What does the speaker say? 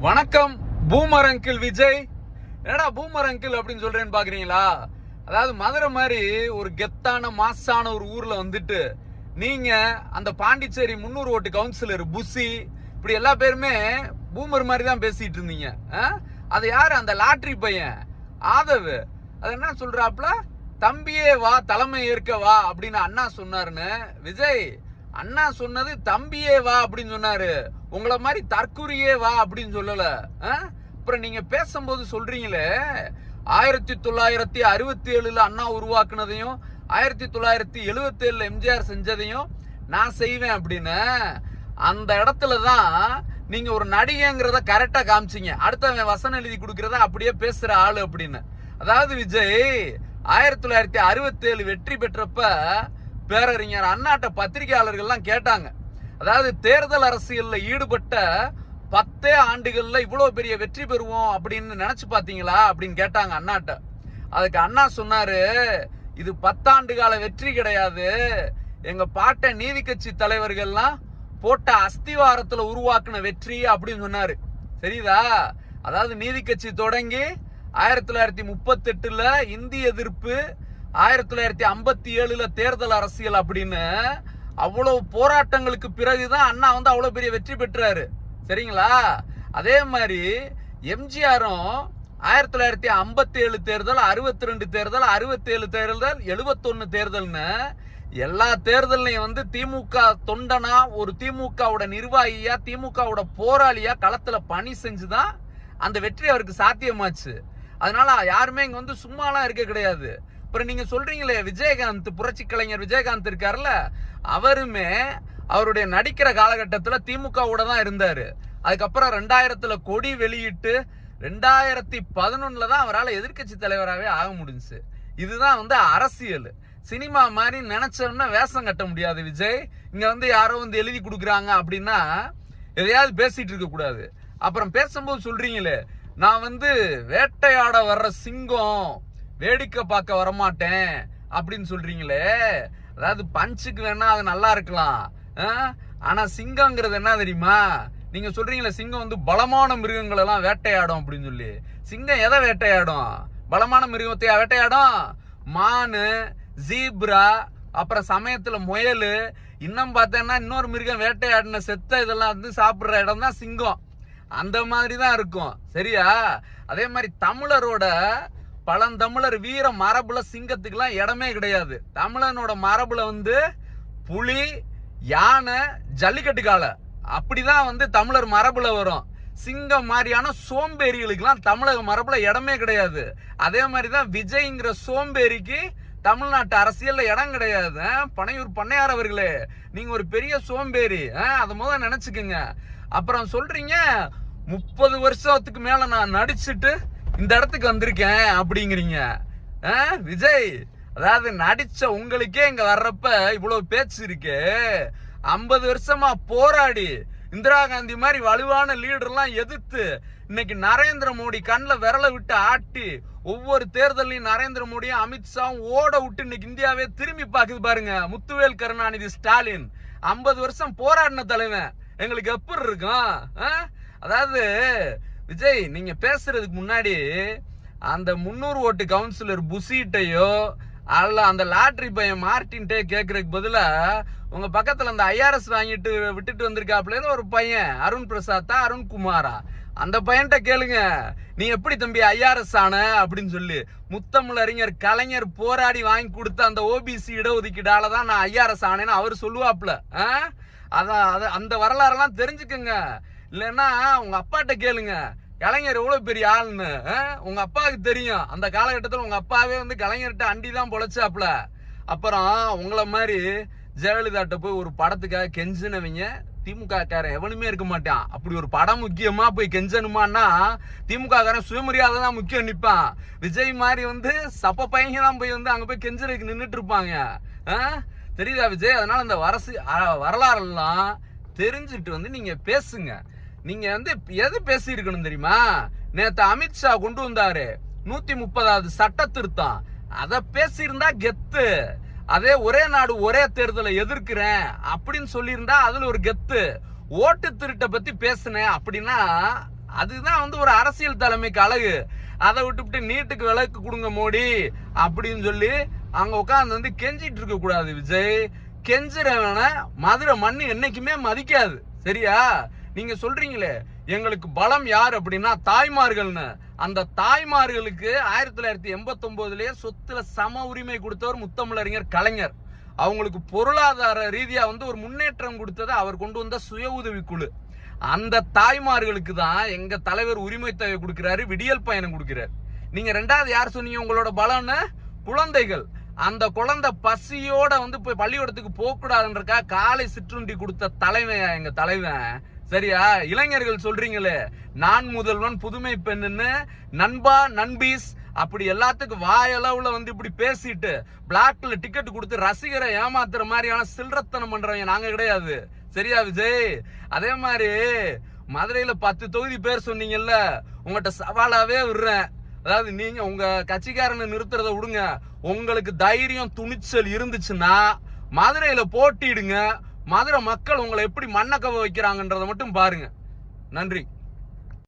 வணக்கம் boomer uncle Vijay. என்னடா boomer uncle அப்படின்னு சொல்றேன்னு பாக்குறீங்களா? அதாவது மதுரை மாதிரி ஒரு கெத்தான மாசான ஒரு ஊர்ல வந்துட்டு நீங்க அந்த பாண்டிச்சேரி முன்னூறு ஓட்டு கவுன்சிலர் புசி இப்படி எல்லா பேருமே பூமர் மாதிரி தான் பேசிட்டு இருந்தீங்க. ஆ? அது யாரு? அந்த லாட்ரி பையன். ஆதவ். அது என்ன சொல்றாப்ல தம்பியே வா தலைமை ஏற்க வா அப்படின்னு அண்ணா சொன்னாருன்னு. விஜய் அண்ணா சொன்னது தம்பியே வா அப்படின்னு சொன்னாரு. உங்களை மாதிரி தற்குறியே வா அப்படின்னு சொல்லல. ஆ? அப்புறம் நீங்க பேசும்போது சொல்றீங்களே ஆயிரத்தி தொள்ளாயிரத்தி அறுபத்தி ஏழுல அண்ணா உருவாக்குனதையும் ஆயிரத்தி தொள்ளாயிரத்தி எழுபத்தி ஏழுல எம்ஜிஆர் செஞ்சதையும் நான் செய்வேன் அப்படின்னு. அந்த இடத்துல தான் நீங்க ஒரு நடிகைங்கிறத கரெக்டா காமிச்சீங்க. அடுத்தவன் வசனம் எழுதி கொடுக்கறத அப்படியே பேசுற ஆளு அப்படின்னு. அதாவது விஜய் ஆயிரத்தி தொள்ளாயிரத்தி அறுபத்தி ஏழு வெற்றி பெற்றப்ப பேரறிஞர் அண்ணாட்ட பத்திரிகையாளர்கள்லாம் கேட்டாங்க. அதாவது தேர்தல் அரசியலில் ஈடுபட்ட பத்தே ஆண்டுகளில் இவ்வளோ பெரிய வெற்றி பெறுவோம் அப்படின்னு நினச்சி பார்த்தீங்களா அப்படின்னு கேட்டாங்க அண்ணாட்ட. அதுக்கு அண்ணா சொன்னாரு இது பத்தாண்டு கால வெற்றி கிடையாது. எங்கள் பாட்ட நீதி கட்சி தலைவர்கள்லாம் போட்ட அஸ்திவாரத்தில் உருவாக்குன வெற்றி அப்படின்னு சொன்னார். சரிதா அதாவது நீதி கட்சி தொடங்கி ஆயிரத்தி தொள்ளாயிரத்தி முப்பத்தெட்டில் இந்திய இந்தி எதிர்ப்பு ஆயிரத்தி தொள்ளாயிரத்தி ஐம்பத்தி ஏழுல தேர்தல் அரசியல் அப்படின்னு அவ்வளவு போராட்டங்களுக்கு பிறகுதான் அண்ணா வந்து அவ்வளவு பெரிய வெற்றி பெற்றாரு. சரிங்களா? அதே மாதிரி எம்ஜிஆரும் ஆயிரத்தி தொள்ளாயிரத்தி ஐம்பத்தி ஏழு தேர்தல் அறுபத்தி ரெண்டு தேர்தல் அறுபத்தி ஏழு தேர்தல் எழுபத்தொன்னு தேர்தல்னு எல்லா தேர்தலையும் வந்து திமுக தொண்டனா ஒரு திமுகவோட நிர்வாகியா திமுகவோட போராளியா களத்துல பணி செஞ்சுதான் அந்த வெற்றி அவருக்கு சாத்தியமாச்சு. அதனால யாருமே இங்க வந்து சும்மாலாம் இருக்க கிடையாது. அப்புறம் நீங்க சொல்றீங்களே விஜயகாந்த் புரட்சி கலைஞர் விஜயகாந்த் இருக்காருல்ல அவருமே அவருடைய நடிக்கிற காலகட்டத்தில் திமுகவோட தான் இருந்தாரு. அதுக்கப்புறம் ரெண்டாயிரத்துல கொடி வெளியிட்டு ரெண்டாயிரத்தி பதினொன்னுல தான் அவரால் எதிர்க்கட்சி தலைவராகவே ஆக முடிஞ்சுச்சு இதுதான் வந்து அரசியல். சினிமா மாதிரி நினைச்சோம்னா வேஷம் கட்ட முடியாது விஜய். இங்க வந்து யாரோ வந்து எழுதி கொடுக்குறாங்க அப்படின்னா எதையாவது பேசிட்டு இருக்க கூடாது. அப்புறம் பேசும்போது சொல்றீங்களே நான் வந்து வேட்டையாட வர்ற சிங்கம் வேடிக்கை பார்க்க வரமாட்டேன் அப்படின்னு சொல்றீங்களே. அதாவது பஞ்சுக்கு வேணா அது நல்லா இருக்கலாம். ஆ? ஆனா சிங்கங்கிறது என்ன தெரியுமா? நீங்க சொல்றீங்களே சிங்கம் வந்து பலமான மிருகங்கள் எல்லாம் வேட்டையாடும் அப்படின்னு சொல்லி. சிங்கம் எதை வேட்டையாடும்? பலமான மிருகத்தை வேட்டையாடும்? மானு ஜீப்ரா அப்புறம் சமயத்துல முயல். இன்னும் பார்த்தேன்னா இன்னொரு மிருகம் வேட்டையாடின செத்த இதெல்லாம் வந்து சாப்பிட்ற இடம் தான் சிங்கம். அந்த மாதிரி தான் இருக்கும். சரியா? அதே மாதிரி தமிழரோட பழந்தமிழர் வீர மரபுல சிங்கத்துக்குலாம் இடமே கிடையாது. தமிழனோட மரபுல வந்து புலி யானை ஜல்லிக்கட்டு காளை அப்படிதான் வந்து தமிழர் மரபுல வரும். சிங்கம் மாதிரியான சோம்பேறிகளுக்கெல்லாம் தமிழக மரபுல இடமே கிடையாது. அதே மாதிரி தான் விஜய்ங்கிற சோம்பேறிக்கு தமிழ்நாட்டு அரசியல்ல இடம் கிடையாது. பனையூர் பண்ணையார் அவர்களே நீங்க ஒரு பெரிய சோம்பேறி. ஆ? அதை முதல்ல நினைச்சுக்கோங்க. அப்புறம் சொல்றீங்க முப்பது வருஷத்துக்கு மேல நான் நடிச்சுட்டு இந்த இடத்துக்கு வந்திருக்கேன் அப்படிங்கிறீங்க. ஆ? விஜய் அதாவது நடிச்ச உங்களுக்கே இங்க வர்றப்ப இவ்வளவு பேச்சு இருக்கு. ஐம்பது வருஷமா போராடி இந்திரா காந்தி மாதிரி வலுவான லீடர்லாம் எதிர்த்து இன்னைக்கு நரேந்திர மோடி கண்ணில் விரல விட்டு ஆட்டி ஒவ்வொரு தேர்தலையும் நரேந்திர மோடியும் அமித்ஷாவும் ஓட விட்டு இன்னைக்கு இந்தியாவே திரும்பி பார்க்குது பாருங்க. முத்துவேல் கருணாநிதி ஸ்டாலின். ஐம்பது வருஷம் போராடின தலைவன். எங்களுக்கு எப்படி இருக்கும்? ஆ? அதாவது விஜய் நீங்க பேசுறதுக்கு முன்னாடி அந்த முன்னூறு ஓட்டு கவுன்சிலர் புசிட்டையோ அல்ல அந்த லாட்ரி பையன் மார்டின்ட்டே கேட்கறதுக்கு பதிலா உங்க பக்கத்துல அந்த ஐஆர்எஸ் வாங்கிட்டு விட்டுட்டு வந்திருக்காப்லேருந்து ஒரு பையன் அருண் பிரசாத்தா அருண் குமாரா. அந்த பையன்கிட்ட கேளுங்க. நீ எப்படி தம்பி ஐஆர்எஸ் ஆன அப்படின்னு சொல்லி. முத்தமிழ் அறிஞர் கலைஞர் போராடி வாங்கி கொடுத்த அந்த ஓபிசி இடஒதுக்கீடால தான் நான் ஐஆர்எஸ் ஆனேன்னு அவர் சொல்லுவாப்ல ஆ? அதான் அந்த வரலாறெல்லாம் தெரிஞ்சுக்கங்க. இல்லைன்னா உங்க அப்பாட்ட கேளுங்க. கலைஞர் எவ்வளவு பெரிய ஆள்னு ஆ? உங்க அப்பாவுக்கு தெரியும். அந்த காலகட்டத்தில் உங்க அப்பாவே வந்து கலைஞர்கிட்ட அண்டி தான் பொழைச்சாப்ல அப்புறம் உங்களை மாதிரி ஜெயலலிதாட்ட போய் ஒரு படத்துக்காக கெஞ்சினவங்க திமுக காரன் எவனுமே இருக்க மாட்டான். அப்படி ஒரு படம் முக்கியமா போய் கெஞ்சணுமான்னா திமுக காரன் சுயமரியாதை தான் முக்கியம் நிற்பான் விஜய் மாதிரி வந்து சப்ப பையங்க தான் போய் வந்து அங்க போய் கெஞ்சலுக்கு நின்றுட்டு இருப்பாங்க. ஆ? தெரியுதா விஜய்? அதனால இந்த வரசு அ- வரலாறெல்லாம் தெரிஞ்சுட்டு வந்து நீங்க பேசுங்க. நீங்க வந்து எது பேசி இருக்கணும் தெரியுமா? நேத்து அமித்ஷா கொண்டு வந்தாரு. நூத்தி முப்பதாவது சட்ட திருத்தம். அத பேசியிருந்தா கெத்து. அதே ஒரே நாடு ஒரே தேர்தலை எதிர்க்கிறேன் அப்படின்னு சொல்லியிருந்தா அதுல ஒரு கெத்து. ஓட்டு திருட்டை பத்தி பேசுனேன் அப்படின்னா அதுதான் வந்து ஒரு அரசியல் தலைமைக்கு அழகு. அதை விட்டுவிட்டு நீட்டுக்கு விளக்கு கொடுங்க மோடி அப்படின்னு சொல்லி அங்க உட்காந்து வந்து கெஞ்சிட்டு இருக்க கூடாது விஜய். கெஞ்சுறவன மதுரை மண்ணு என்னைக்குமே மதிக்காது. சரியா? நீங்க சொல்றீங்களே எங்களுக்கு பலம் யார் அப்படின்னா தாய்மார்கள்னு. அந்த தாய்மார்களுக்கு ஆயிரத்தி தொள்ளாயிரத்தி எண்பத்தி ஒன்பதுலயே சொத்துல சம உரிமை கொடுத்தவர் முத்தமிழறிஞர் கலைஞர். அவங்களுக்கு பொருளாதார ரீதியா வந்து ஒரு முன்னேற்றம் கொடுத்தது அவர் கொண்டு வந்த சுய உதவி குழு. அந்த தாய்மார்களுக்கு தான் எங்க தலைவர் உரிமை தொகை கொடுக்கிறாரு விடியல் பயணம் கொடுக்கிறார். நீங்க ரெண்டாவது யார் சொன்னீங்க உங்களோட பலம்னு? குழந்தைகள். அந்த குழந்தை பசியோட வந்து போய் பள்ளிக்கூடத்துக்கு போக கூடாதுன்றக்கா காலை சிற்றுண்டி கொடுத்த தலைவன் எங்க தலைவன். சரியா? இளைஞர்கள் சொல்றீங்களே நான் முதல்வன் புதுமை பெண்ணுன்னு நண்பா நண்பீஸ் அப்படி எல்லாத்துக்கும் வாயளவுல வந்து இப்படி பேசிட்டு பிளாக்ல டிக்கெட் கொடுத்து ரசிகரை ஏமாத்துற மாதிரியான சில்லறத்தனம் பண்றவங்க நாங்க கிடையாது. சரியா விஜய்? அதே மாதிரி மதுரையில பத்து தொகுதி பேர் சொன்னீங்கல்ல உங்கள்கிட்ட சவாலாவே விடுறேன். அதாவது நீங்க உங்க கட்சிக்காரனை நிறுத்துறத விடுங்க. உங்களுக்கு தைரியம் துணிச்சல் இருந்துச்சுன்னா மதுரையில போட்டிடுங்க மதுரை மக்கள் உங்களை எப்படி மண்ணக்கவ வைக்கிறாங்கன்றதை மட்டும் பாருங்க. நன்றி.